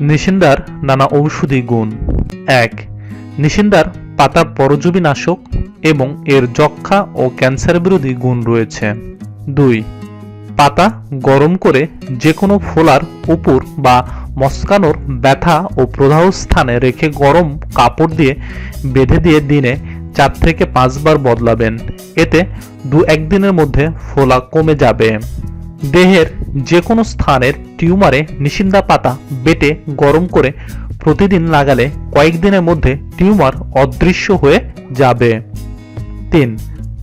নিশিন্দার নানা ঔষধি গুণ। এক, নিশিন্দার পাতা পরজীবী নাশক এবং এর যক্ষা ও ক্যান্সার বিরোধী গুণ রয়েছে। দুই, পাতা গরম করে যে কোনো ফোলার উপর বা মস্কানোর ব্যথা ও প্রদাহ স্থানে রেখে গরম কাপড় দিয়ে বেঁধে দিয়ে দিনে চার থেকে পাঁচবার বদলাবেন। এতে দু একদিনের মধ্যে ফোলা কমে যাবে। দেহের যে কোনো স্থানের টিউমারে নিশিন্দা পাতা বেটে গরম করে প্রতিদিন লাগালে কয়েকদিনের মধ্যে টিউমার অদৃশ্য হয়ে যাবে। তিন,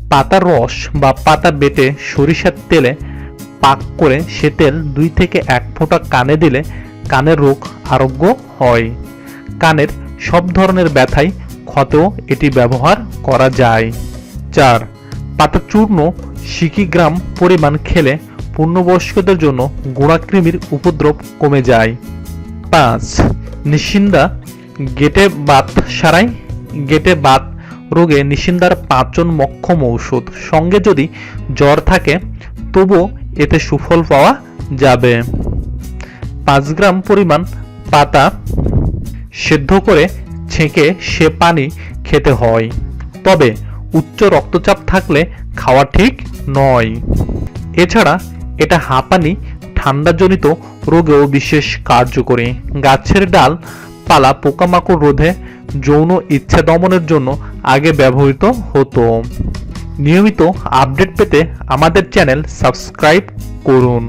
পাতার রস বা পাতা বেটে সরিষার তেলে পাক করে সে তেল দুই থেকে এক ফোঁটা কানে দিলে কানের রোগ আরোগ্য হয়। কানের সব ধরনের ব্যথায় ক্ষতেও এটি ব্যবহার করা যায়। চার পাতা চূর্ণ সিকি গ্রাম পরিমাণ খেলে পূর্ণবয়স্কদের জন্য গোড়াকৃমির উপদ্রব কমে যায়। পাঁচ, নিশিন্দা গেটে বাত সারাই গেটে বাত রোগে নিশিন্দার পাঁচন মক্ষম ঔষধ। সঙ্গে যদি জ্বর থাকে, তবুও এতে সুফল পাওয়া যাবে। পাঁচ গ্রাম পরিমাণ পাতা সেদ্ধ করে ছেঁকে সে পানি খেতে হয়। তবে উচ্চ রক্তচাপ থাকলে খাওয়া ঠিক নয়। এছাড়া এটা হাঁপানি, ঠান্ডাজনিত রোগেও বিশেষ কার্যকরী। গাছের ডাল পালা পোকামাকড় রোধে যৌন ইচ্ছা দমনের জন্য আগে ব্যবহৃত হতো। নিয়মিত আপডেট পেতে আমাদের চ্যানেল সাবস্ক্রাইব করুন।